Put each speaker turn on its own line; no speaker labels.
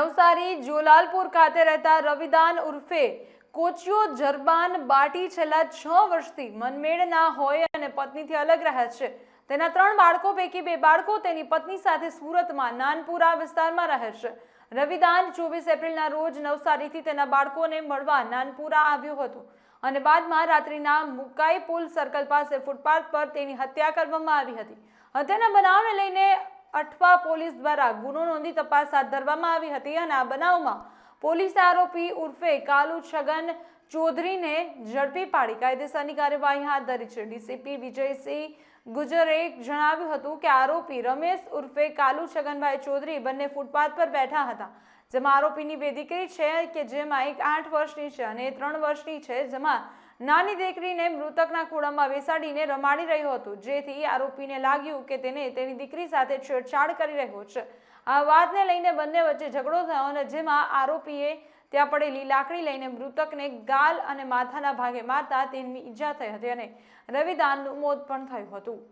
નવસારી જોલાલપુર ખાતે રહેતા રવિદાન ઉર્ફે કોચિયો જરબાન બાટી છેલ્લા છ વર્ષથી મનમેળ ના હોય અને પત્નીથી અલગ રહે છે. તેના ત્રણ બાળકો પૈકી બે બાળકો તેની પત્ની સાથે સુરતમાં નાનપુરા વિસ્તારમાં રહે છે. રવિદાન ચોવીસ એપ્રિલના રોજ નવસારીથી તેના બાળકોને મળવા નાનપુરા આવ્યો હતો અને બાદમાં રાત્રિના મુકાઈ પુલ સર્કલ પાસે ફૂટપાથ પર તેની હત્યા કરવામાં આવી હતી. હત્યાના બનાવને લઈને અઠવા પોલીસ દ્વારા ગુનો નોંધી તપાસ હાથ ધરવામાં આવી હતી અને આ બનાવમાં પોલીસ આરોપી ઉર્ફે કાલુ છગન ચૌધરીને ઝડપી પાડી કાયદેસરની કાર્યવાહી હાથ ધરી છે. ડીસીપી વિજયસિંહ ગુજરે જણાવ્યું હતું કે આરોપી રમેશ ઉર્ફે કાલુ છગનભાઈ ચૌધરી બંને ફૂટપાથ પર બેઠા હતા. જેમાં આરોપીની બે દીકરી છે કે જેમાં એક આઠ વર્ષની છે અને ત્રણ વર્ષની છે, જેમાં નાની દીકરીને મૃતકના ખોળામાં બેસાડીને રમાડી રહ્યો હતો. જેથી આરોપીને લાગ્યું કે તેને તેની દીકરી સાથે છેડછાડ કરી રહ્યો છે. આ વાતને લઈને બંને વચ્ચે ઝઘડો થયો અને જેમાં આરોપીએ ત્યાં પડેલી લાકડી લઈને મૃતકને ગાલ અને માથાના ભાગે મારતા તેની ઈજા થઈ હતી અને રવિદાનનું મોત પણ થયું હતું.